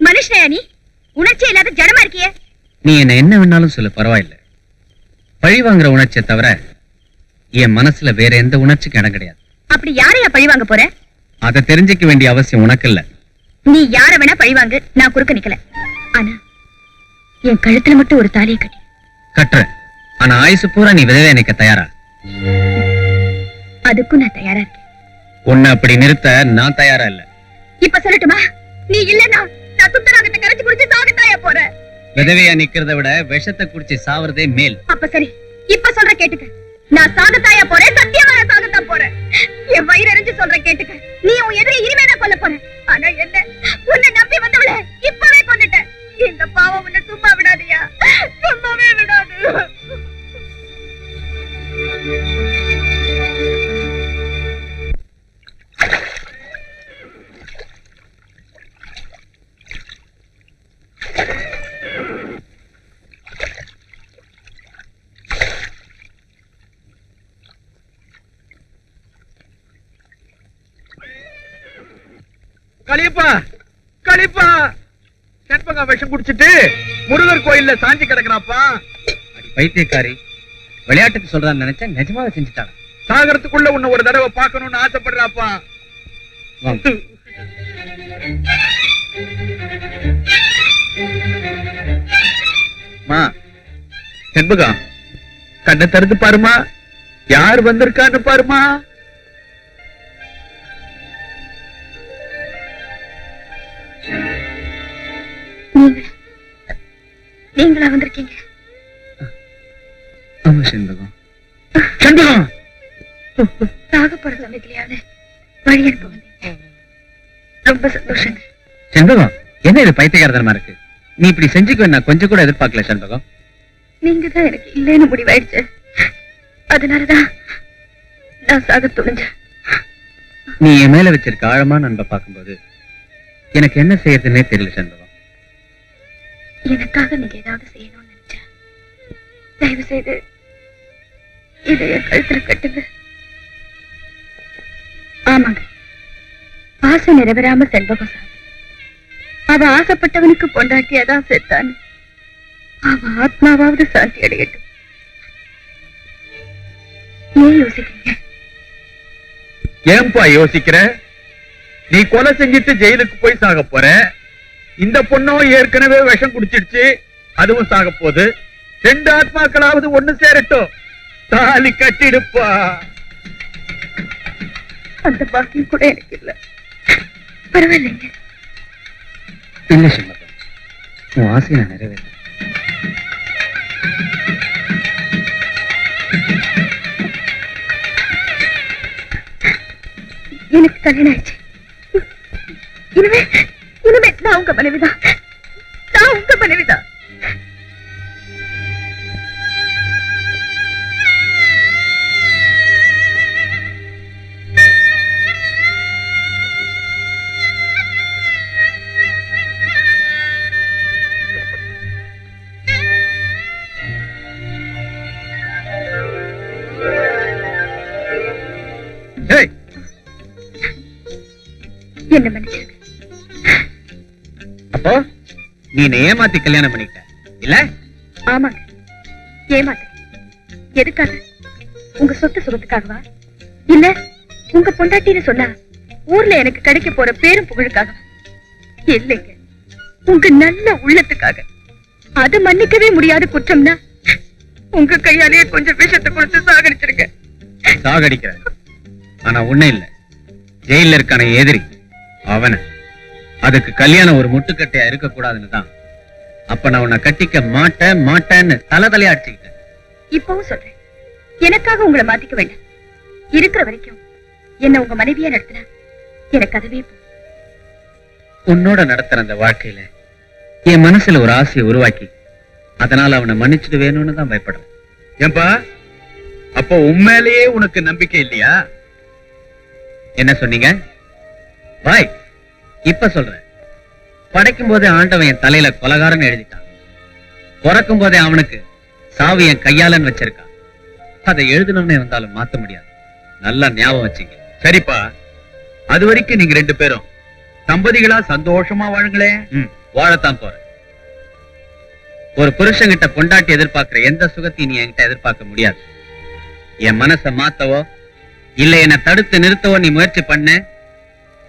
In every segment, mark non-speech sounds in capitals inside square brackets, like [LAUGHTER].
மனுஷனையா நீ? உணர்ச்சி இல்லாத ஜடமா இருக்கியே. நீ என்ன என்ன வேணாலும் சொல்லு பரவாயில்ல. பழி வாங்குற உணர்ச்சியை தவிர என் மனசுல வேற எந்த உணர்ச்சிக்கும் இடம் கிடையாது. அப்படி யாரையா பழி வாங்க போற? அதை தெரிஞ்சுக்க வேண்டிய அவசியம் உனக்கு இல்ல. நீ யார வேணா பழி வாங்கு நான் குறுக்க நிக்கல. ஆனா என் கழுத்துல மட்டும் ஒரு தாலியை கட்டி. கட்டுறேன் ஆனா ஆயுசு பூரா நீ விதவை நிக்க தயாரா? அதுக்கும் நான் தயாரா இருக்கேன். உன்னை அப்படி நிறுத்த நான் தயாரா இல்ல. இப்ப சொல்லட்டுமா? நீ இல்லன்னா நான் சுத்தராகத்தை கரைச்சு குடிச்சு சாகத்தாயா போறேன் விதவையா நிக்கிறத விட விஷத்தை குடிச்சு சாவறதே மேல். அப்ப சரி இப்ப சொல்ற கேட்டுக்க. நான் சாகத்தாயா போறேன் சத்தியமா நான் சாகத்தான் போறேன். என் வயிறு எரிஞ்சு சொல்ற கேட்டுக்க. நீ உன் எதிரி இனிமே தான் கொல்ல போற. ஆனா என்ன உன்னை நம்பி வந்தவள இப்பவே கொண்டுட்ட இந்த பாவம் உன்னை சும்மா விடாதியா? சும்மாவே விடாது. கலிப்பா கலிப்பா. செண்பகா விஷம் குடிச்சிட்டு முருகர் கோயில்ல சாஞ்சி கிடக்குறாப்பா. பைத்தியக்காரி விளையாட்டுக்கு சொல்றான்னு நினைச்சா நிஜமாவே செஞ்சுட்டாங்க. சாகரத்துக்குள்ள உன்னை ஒரு தடவை பார்க்கணும்னு ஆசைப்படுறாப்பா. மா செண்பகா கண்ணை திறந்து பாருமா. யார் வந்திருக்கான்னு பாருமா. நீங்களா வந்திருக்கீங்க? ஆமா செண்பகம். செண்பகம்! சாக போற சமயத்திலேயாவது வழி அனுப்ப வந்தீங்க. ரொம்ப சந்தோஷங்க. செண்பகம் என்ன இது இருக்கு? நீ இப்படி செஞ்சுக்க நான் கொஞ்சம் கூட எதிர்பார்க்கல செண்பகம். நீங்க தான் எனக்கு இல்லைன்னு முடிவாயிடுச்சு. அதனாலதான் நான் சாக துணிஞ்சேன். நீ என் மேல வச்சிருக்க ஆழமான அன்பை பார்க்கும்போது எனக்கு என்ன செய்யறதுன்னே தெரியல செண்பகம். எனக்காக நீங்க ஏதாவது செய்யணும்னு நினைச்சேன். தயவு செய்து இதை என் கழுத்துல கட்டுங்க. ஆமாங்க. ஆசை நிறைவேறாம செண்பகம் சார். அவ ஆசைப்பட்டவனுக்கு பொண்டாட்டியாதான் செத்தான்னு அவ ஆத்மாவாவது சாந்தி அடையட்டும். ஏன் யோசிக்கிறீங்க? ஏன்பா யோசிக்கிற? நீ கொலை செஞ்சுட்டு ஜெயிலுக்கு போய் சாக போற. இந்த பொண்ணும் ஏற்கனவே விஷம் குடிச்சிடுச்சு அதுவும் சாக போகுது. ரெண்டு ஆத்மாக்களாவது ஒண்ணு சேரட்டும். தாலி கட்டிடுப்பா. அந்த பாக்கியம் கூட எனக்கு இல்ல. பரவாயில்லைங்க. இல்ல உன் ஆசையை நான் நிறைவேற்ற எனக்கு கல்யாணம் ஆயிடுச்சு. இனிமே இனிமே நான் உங்க மனைவிதான் நான் உங்க மனைவிதான் ஏய், என்ன மன்னிச்சிருங்க அப்போ நீ ஏமாத்தி கல்யாணம் பண்ணிக்கிட்ட இல்ல? ஆமாங்க ஏமாத்த. எதுக்காக? உங்க சொத்து சுகத்துக்காகவா? இல்ல உங்க பொண்டாட்டின்னு சொன்னா ஊர்ல எனக்கு கிடைக்க போற பேரும் புகழுக்காகவா இல்லைங்க. உங்க நல்ல உள்ளத்துக்காக. அது மன்னிக்கவே முடியாத குற்றம்னா உங்க கையாலேயே கொஞ்சம் விஷத்தை கொடுத்து சாகடிச்சிருங்க. சாகடிக்கிற ஆனா உன்ன இல்ல. ஜெயில இருக்கான எதிரி அவன. அதுக்கு கல்யாணம் ஒரு முட்டுக்கட்டையா இருக்க கூடாதுன்னு தான். அப்ப நான் உன்னை கட்டிக்க மாட்டேன் மாட்டேன்னு தலை தலையா அடிச்சுக்கிட்டேன். இப்பவும் சொல்றேன். எனக்காக உங்களை மாத்திக்க வேண்டாம். இருக்கிற வரைக்கும் என்ன உங்க மனைவியா நடத்தினா எனக்கு அதுவே. உன்னோட நடத்துற அந்த வாழ்க்கையில என் மனசுல ஒரு ஆசையை உருவாக்கி அதனால அவனை மன்னிச்சுட்டு வேணும்னு தான் பயப்படுறேன். ஏன்பா? அப்போ உண்மையிலேயே உனக்கு நம்பிக்கை இல்லையா? என்ன சொன்னீங்க? பாய் இப்ப சொல்றேன். படைக்கும் போதே ஆண்டவன் என் தலையில கொலகாரன் எழுதிட்டான். பிறக்கும் போதே அவனுக்கு சாவு என் கையாலன்னு வச்சிருக்கான். அதை எழுதணும்னு இருந்தாலும் மாத்த முடியாது. நல்லா ஞாபகம் வச்சுக்க சரிப்பா. அது வரைக்கும் நீங்க ரெண்டு பேரும் தம்பதிகளா சந்தோஷமா வாழுங்களேன் ம், வாழத்தான் போறேன். ஒரு புருஷன்கிட்ட பொண்டாட்டி எதிர்பார்க்கிற எந்த சுகத்தையும் நீ என்கிட்ட எதிர்பார்க்க முடியாது. என் மனசை மாத்தவோ இல்ல என்னை தடுத்து நிறுத்தவோ நீ முயற்சி பண்ண.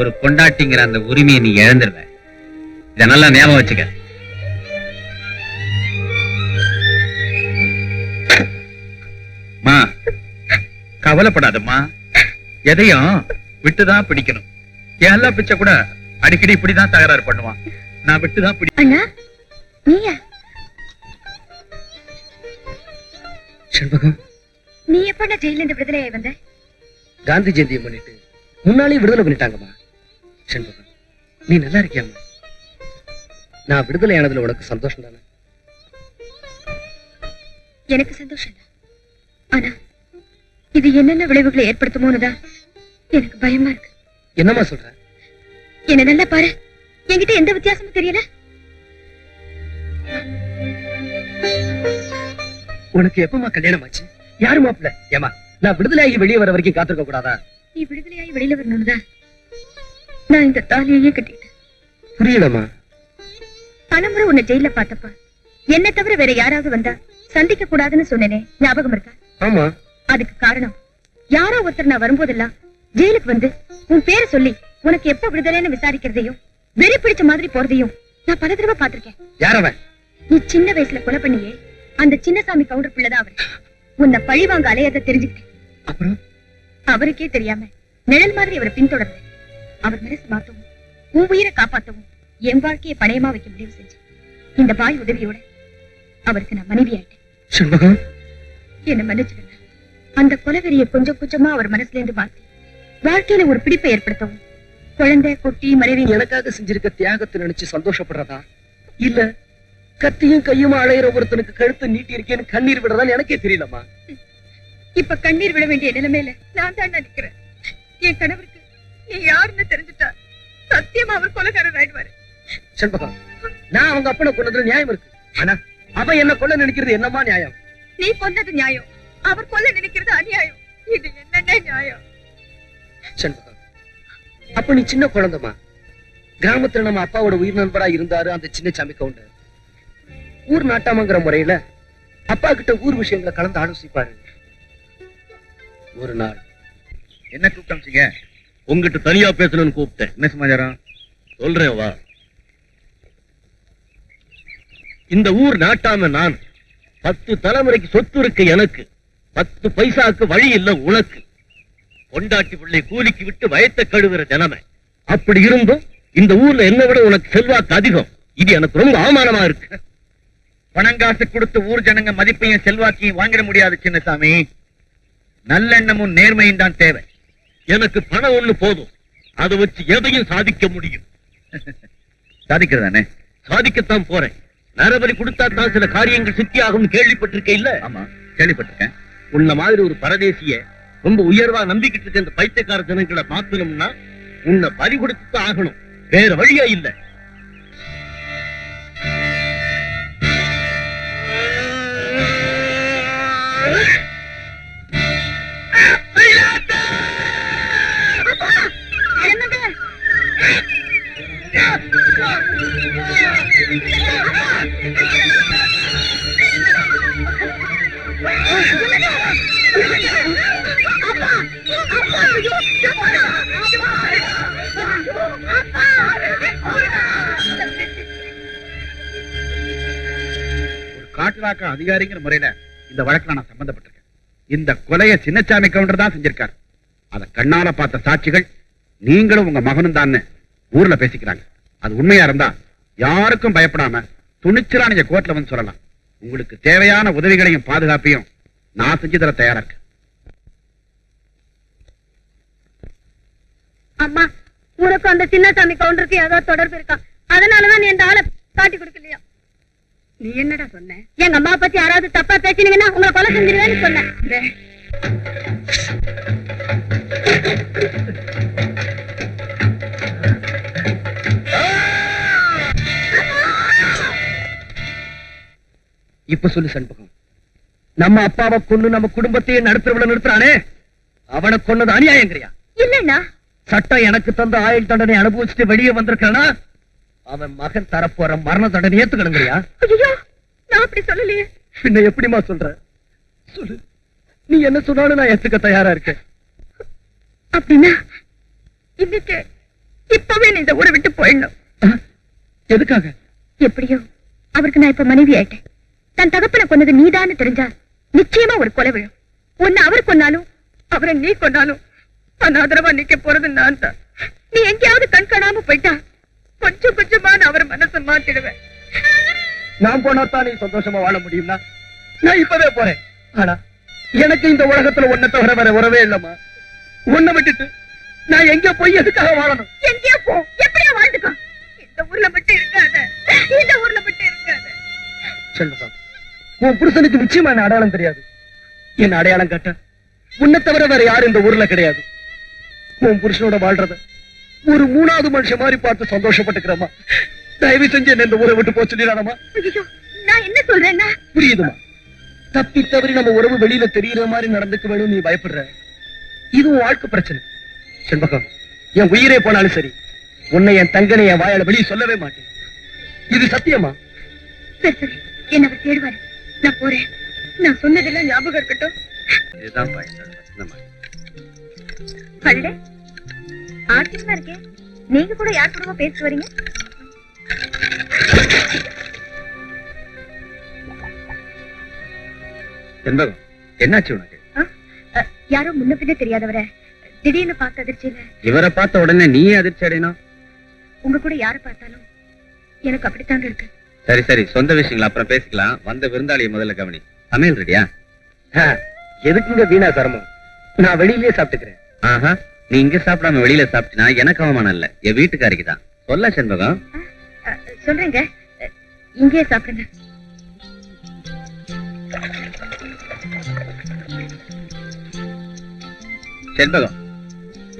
ஒரு பொண்டாட்டிங்கிற அந்த உரிமையை நீ இழந்துருவ. இத நல்லா ஞாபகம் வச்சுக்க. மா கவலைப்படாதம்மா. எதையும் விட்டுதான் பிடிக்கணும். என் எல்லா பிச்சை கூட அடிக்கடி இப்படிதான் தகராறு பண்ணுவான். நான் விட்டுதான் பிடி அண்ணா நீயா? செண்பகம். நீ எப்ப ஜெயில இருந்து விடுதலையாய் வந்த? காந்தி ஜெயந்தியை முன்னிட்டு முன்னாலே விடுதலை பண்ணிட்டாங்கம்மா. செண்பகம் நீ நல்லா இருக்கியாம்மா. நான் விடுதலை ஆனதுல உனக்கு சந்தோஷம் தானே? எனக்கு சந்தோஷம் ஆனா இது என்னென்ன விளைவுகளை ஏற்படுத்துமோனுதான் எனக்கு பயமா இருக்கு. என்னம்மா சொல்ற? என்ன நல்லா பாரு. என்கிட்ட எந்த வித்தியாசமும் தெரியல. உனக்கு எப்பமா கல்யாணம் ஆச்சு யாரு மாப்பிள்ள? ஏமா நான் விடுதலை ஆகி வெளியே வர வரைக்கும் காத்திருக்க கூடாதா? நீ விடுதலையாகி வெளியில வரணும்னுதான் நான் இந்த தாலியையே கட்டிட்டேன். புரியலம்மா. பலமுறை உன்னை ஜெயில பார்த்தப்ப. என்ன தவிர வேற யாராவது வந்தா சந்திக்க கூடாதுன்னு சொன்னேனே ஞாபகம் இருக்கா? ஆமா. அதுக்கு காரணம் யாரோ ஒருத்தர் நான் வரும்போதெல்லாம் ஜெயிலுக்கு வந்து உன் பேரை சொல்லி உனக்கு எப்ப விடுதலைன்னு விசாரிக்கிறதையும் வெறி பிடிச்ச மாதிரி போறதையும் நான் பல தடவை பார்த்திருக்கேன். யாரவன் நீ சின்ன வயசுல கொலை பண்ணியே அந்த சின்னசாமி கவுண்டர் பிள்ளைதான் அவரு உன்னை பழி வாங்க அலையத தெரிஞ்சுக்கிட்டேன். அப்புறம்? அவருக்கே தெரியாம நிழல் மாதிரி அவரை பின்தொடர்ந்து அவர் மனசு மாத்தவும் உன் உயிரை காப்பாத்தவும் என் வாழ்க்கையை பணயமா வைக்க முடிவு செஞ்சேன் இந்த பாய் உதவியோட அவருக்கு நான் மனைவி ஆயிட்டேன் என்ன மன்னிச்சிடுங்க. அந்த கொலவெறியை கொஞ்சம் கொஞ்சமா அவர் மனசுல இருந்து மாத்தி வாழ்க்கையில ஒரு பிடிப்பை ஏற்படுத்தவும் குழந்தை குட்டி மனைவி. எனக்காக செஞ்சிருக்க தியாகத்தை நினைச்சு சந்தோஷப்படுறதா? இல்ல கத்தியும் கையுமா அலையிற ஒருத்தனுக்கு கழுத்து நீட்டி இருக்கேன்னு கண்ணீர் விடுறதான்னு எனக்கே தெரியலம்மா. இப்ப கண்ணீர் விட வேண்டிய நிலைமையில நான் தான் நினைக்கிறேன் என் கணவருக்கு நீ யாருன்னு தெரிஞ்சுட்டா சத்தியமா அவர் கொலைகாரர் ஆயிடுவாரு. செண்பகம் நான் அவங்க அப்பனை கொன்னதுல நியாயம் இருக்கு. ஆனா அவன் என்ன கொல்ல நினைக்கிறது என்னமா நியாயம்? நீ கொன்னது நியாயம். அவர் கொல்ல நினைக்கிறது அநியாயம். இது என்னென்ன நியாயம். செண்பகம் அப்ப நீ சின்ன குழந்தைமா கிராமத்துல நம்ம அப்பாவோட உயிர் நண்பரா இருந்தாரு அந்த சின்னசாமி கவுண்டர் ஊர் நாட்டாமங்கிற முறையில அப்பா கிட்ட ஊர் விஷயங்களை கலந்து ஆலோசிப்பாரு. ஒரு நாள் என்ன கூப்பிட்டீங்க உங்ககிட்ட தனியா பேசணும்னு கூப்பிட்டேன். என்ன சமாச்சாரம்? சொல்றேன் வா. இந்த ஊர் நாட்டாம நான் பத்து தலைமுறைக்கு சொத்து இருக்கு எனக்கு. பத்து பைசாக்கு வழி இல்ல உனக்கு. பொண்டாட்டி பிள்ளை கூலிக்கு விட்டு வயத்த கழுவுற நிலைமை. அப்படி இருந்தும் இந்த ஊர்ல என்ன விட உனக்கு செல்வாக்கு அதிகம். இது எனக்கு ரொம்ப அவமானமா இருக்கு. பணங்காசு கொடுத்து ஊர் ஜனங்க மதிப்பையும் செல்வாக்கையும் வாங்கிட முடியாது சின்னசாமி. நல்லெண்ணமும் நேர்மையும் தான் தேவை. எனக்கு பணம் ஒண்ணு போதும். அதை வச்சு எதையும் சாதிக்க முடியும். [LAUGHS] சாதிக்கிறதானே? சாதிக்கத்தான் போறேன். நரபலி கொடுத்தா தான் சில காரியங்கள் சித்தியாகும் கேள்விப்பட்டிருக்க இல்ல ஆமா கேள்விப்பட்டிருக்கேன். உன்ன மாதிரி ஒரு பரதேசிய ரொம்ப உயர்வா நம்பிக்கிட்டு இருக்க இந்த பைத்தியக்கார ஜனங்களை மாத்தணும்னா உன்னை பறி கொடுத்து ஆகணும். வேற வழியா இல்ல. ஒரு [LAUGHS] காட்டுலாக்க அதிகாரிங்கிற முறையில இந்த வழக்கில் நான் சம்பந்தப்பட்டிருக்கேன். இந்த கொலையை சின்னச்சாமி கவுண்டர் தான் செஞ்சிருக்காரு. அத கண்ணால பார்த்த சாட்சிகள் நீங்களும் உங்க மகனும் தான் ஊர்ல பேசிக்கிறாங்க. அது உண்மையா இருந்தா யாருக்கும் பயப்படாம துணிச்சலா நீங்க கோர்ட்ல வந்து சொல்லலாம். உங்களுக்கு தேவையான உதவிகளையும் பாதுகாப்பையும் நான் செஞ்சு தர தயாரா இருக்கேன். அம்மா உனக்கு அந்த சின்னசாமி கவுண்டருக்கு ஏதாவது தொடர்பு இருக்கா? அதனாலதான் நீ இந்த ஆளை காட்டி கொடுக்கலையா? நீ என்னடா சொன்ன? எங்க அம்மா பத்தி யாராவது தப்பா பேசினீங்கன்னா உங்களை கொலை செஞ்சிருவேன்னு சொன்னேன் இப்ப சொல்லு சண்பகம் நம்ம அப்பாவை கொன்னு நம்ம குடும்பத்தையே நடுத்தரவுல நிறுத்துறானே? அவனை கொன்னது அநியாயங்கிறியா? இல்லண்ணா. சட்டம் எனக்கு தந்த ஆயுள் தண்டனை அனுபவிச்சுட்டு வெளியே வந்திருக்கானா அவன் மகன் தரப்போற மரண தண்டனை ஏத்துக்கணுங்கிறியா? ஐயோ நான் அப்படி சொல்லலையே. பின்ன எப்படிம்மா சொல்ற? சொல்லு. நீ என்ன சொன்னாலும் நான் ஏத்துக்க தயாரா இருக்கேன். அப்படின்னா இன்னைக்கு இப்பவே நீ இந்த ஊரை விட்டு போயிடணும்? எதுக்காக? எப்படியோ அவருக்கு நான் இப்ப மனைவி ஆயிட்டேன். தன் தகப்பனை கொன்னது நீதான்னு தெரிஞ்சா நிச்சயமா ஒரு கொலை விழும். உன்னை அவர் கொன்னாலும் அவரை நீ கொன்னாலும் அனாதரவா நிக்க போறது நான் தான் நீ எங்கேயாவது கண் காணாம போயிட்டா கொஞ்சம் கொஞ்சமா நான் அவர் மனசை மாத்திடுவேன். நான் போனா தான் நீ சந்தோஷமா வாழ முடியும்னா? நான் இப்பவே போறேன். ஆனா எனக்கு இந்த உலகத்துல ஒன்ன தவிர வேற உறவே இல்லம்மா. உன்னை விட்டுட்டு நான் எங்க போய் எதுக்காக வாழணும்? எங்கேயோ போ. எப்படியா வாழ்ந்துக்கோ? இந்த ஊர்ல மட்டும் இருக்காத. இந்த ஊர்ல மட்டும் இருக்காத. செல்வம் உன் புருஷனுக்கு நிச்சயமா என்ன அடையாளம் தெரியாது. என்ன அடையாளம் காட்ட? உன்னை தவிர வேற யாரும் இந்த ஊர்ல கிடையாது. உன் புருஷனோட வாழ்றத ஒரு மூணாவது மனுஷன் மாதிரி பார்த்து சந்தோஷப்பட்டுக்கிறமா தயவு செஞ்சு என்ன இந்த ஊரை விட்டு போக நான் என்ன சொல்றேன்னா? புரியுதுமா தப்பி தவறி நம்ம உறவு வெளியில தெரியற மாதிரி நடந்துக்க வேணும் நீ பயப்படுற. இது உன் வாழ்க்கை பிரச்சனை. செண்பகம் என் உயிரே போனாலும் சரி உன்னை என் தங்கனை என் வாயால வெளியே சொல்லவே மாட்டேன். இது சத்தியமா? என்ன தேடுவாரு. நான் போறேன். நான் சொன்னதெல்லாம் ஞாபகம் இருக்கட்டும். இதுதான் ஆச்சரியமா இருக்கேன் நீங்க கூட யார் கூடவா பேசிட்டு வரீங்க? செண்பகம் என்னாச்சு உனக்கு? யாரோ முன்ன பின்ன தெரியாதவரை திடீர்னு பார்த்த அதிர்ச்சியில. இவரை பார்த்த உடனே நீ அதிர்ச்சி அடையணும். உங்க கூட யாரை பார்த்தாலும் எனக்கு அப்படித்தாங்க இருக்கு. சரி சரி. சொந்த விஷயங்களை அப்புறம் பேசிக்கலாம். வந்த விருந்தாளியை முதல்ல கவனி. சமையல் ரெடியா? எதுக்குங்க வீணா சிரமம்? நான் வெளியிலேயே சாப்பிட்டுக்கிறேன். ஆஹா. நீ இங்க சாப்பிடாம வெளியில சாப்பிட்டினா எனக்கு அவமானம் இல்ல. என் வீட்டுக்காரிக்கு தான். சொல்ல செண்பகம். சொல்றேங்க. இங்கேயே சாப்பிடுங்க. செண்பகம்.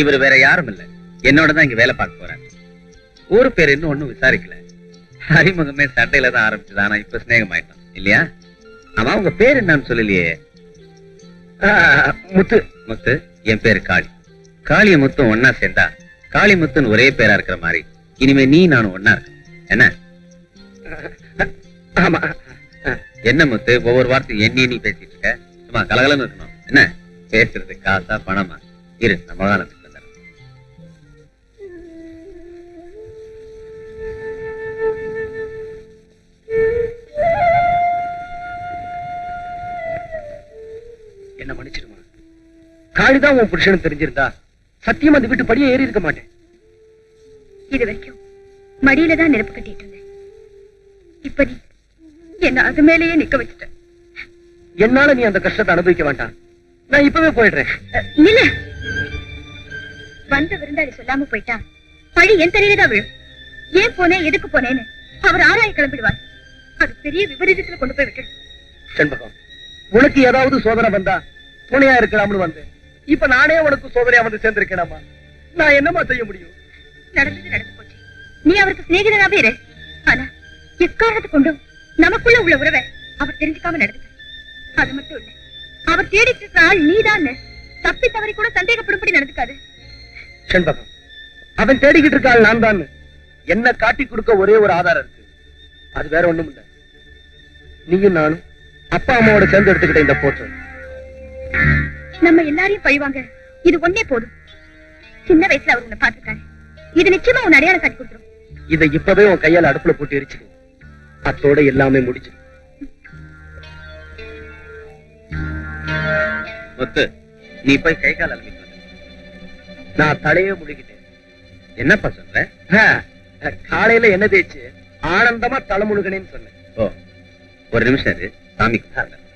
இவர் வேற யாரும் இல்ல. என்னோட தான் இங்க வேலை பார்க்க போறாரு. ஊரு பேர் இன்னும் ஒண்ணும் விசாரிக்கல. அறிமுகமே சண்டையில தான் ஆரம்பிச்சது. ஆனா இப்ப சிநேகம் ஆயிட்டான் இல்லையா? ஆமா உங்க பேர் என்னன்னு சொல்லலையே. முத்து. முத்து என் பேரு காளி. காளிய முத்தும் ஒன்னா சேர்ந்தா காளி முத்துன்னு ஒரே பேரா இருக்கிற மாதிரி இனிமே நீ நானும் ஒன்னா இருக்க என்ன? ஆமா. என்ன முத்து ஒவ்வொரு வார்த்தையும் எண்ணி எண்ணி பேசிட்டு இருக்க? சும்மா கலகலன்னு இருக்கணும். என்ன? பேசுறது காசா பணமா? இரு நம்ம என்ன மன்னிச்சிடுமா காளிதான் உன் புருஷனுக்கு தெரிஞ்சிருந்தா சத்தியம் அந்த வீட்டு படியே ஏறி இருக்க மாட்டேன். இது வரைக்கும் மடியில தான் நெருப்பு கட்டிட்டு இருந்தேன். இப்ப நீ என்ன அது மேலேயே நிக்க வச்சுட்ட என்னால நீ அந்த கஷ்டத்தை அனுபவிக்க வேண்டாம். நான் இப்பவே போயிடுறேன். அ, நில்லு. வந்த விருந்தாளி சொல்லாம போயிட்டா பழி என் தலையில தான் விழும். ஏன் போனேன் எதுக்கு போனேன்னு அவர் ஆராய கிளம்பிடுவார். அது பெரிய விபரீதத்துல கொண்டு போய் விட்டு செண்பகம். உனக்கு ஏதாவது சோதனை வந்தா துணையா இருக்கலாம்னு வந்தேன். இப்ப நானே உனக்கு சோதனையா வந்து சேர்ந்திருக்கேனாமா நான் என்னமா செய்ய முடியும்? நடந்தது நடந்து போச்சு. நீ அவருக்கு சிநேகிதனாவே இரு. ஆனா எக்காரணத்தை கொண்டும் நமக்குள்ள உள்ள உறவை அவர் தெரிஞ்சுக்காம நடந்துக்க அது மட்டும் இல்ல அவர் தேடிட்டு இருக்கிற ஆள் நீதான்னு தப்பி தவறி கூட சந்தேகப்படும்படி நடந்துக்காது. செண்பகம். அவன் தேடிக்கிட்டு இருக்காள் நான் தான். என்ன காட்டி கொடுக்க ஒரே ஒரு ஆதாரம் இருக்கு. அது வேற ஒண்ணும் இல்ல நீயும் நானும் அப்பா அம்மாவோட சேர்ந்து எடுத்துக்கிட்ட இந்த போட்டோ நம்ம எல்லாரையும் பழிவாங்க. இது ஒண்ணே போதும். சின்ன வயசுல அவர் உன்னை பார்த்திருக்காரு. இது நிச்சயமா உன் அடையாளம் காட்டி கொடுத்துரும். இதை இப்பவே உன் கையால அடுப்புல போட்டு எரிச்சிடு. அத்தோட எல்லாமே முடிச்சு முத்து நீ போய் கை கால் நான் தலையே முழுகிட்டேன். என்னப்பா சொல்ற? ஆ, காலையில என்ன தேய்ச்சு? ஆனந்தமா தலை முழுகனேன்னு சொன்னேன். ஓ ஒரு நிமிஷம் கும்பிடுறேன்.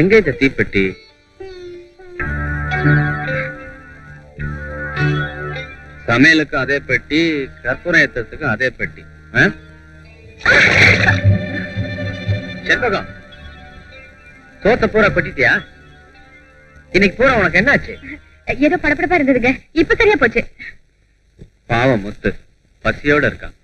எங்க இந்த தீப்பெட்டி? சமையலுக்கும் அதே பெட்டி கற்பூரம் அதே பெட்டி? செண்பகம். சோத்த பூரா கொட்டிட்டியா? இன்னைக்கு பூரா உனக்கு என்னாச்சு? ஏதோ படபடப்பா இருந்ததுங்க. இப்ப சரியா போச்சு. பாவம் முத்து. பசியோட இருக்கான்.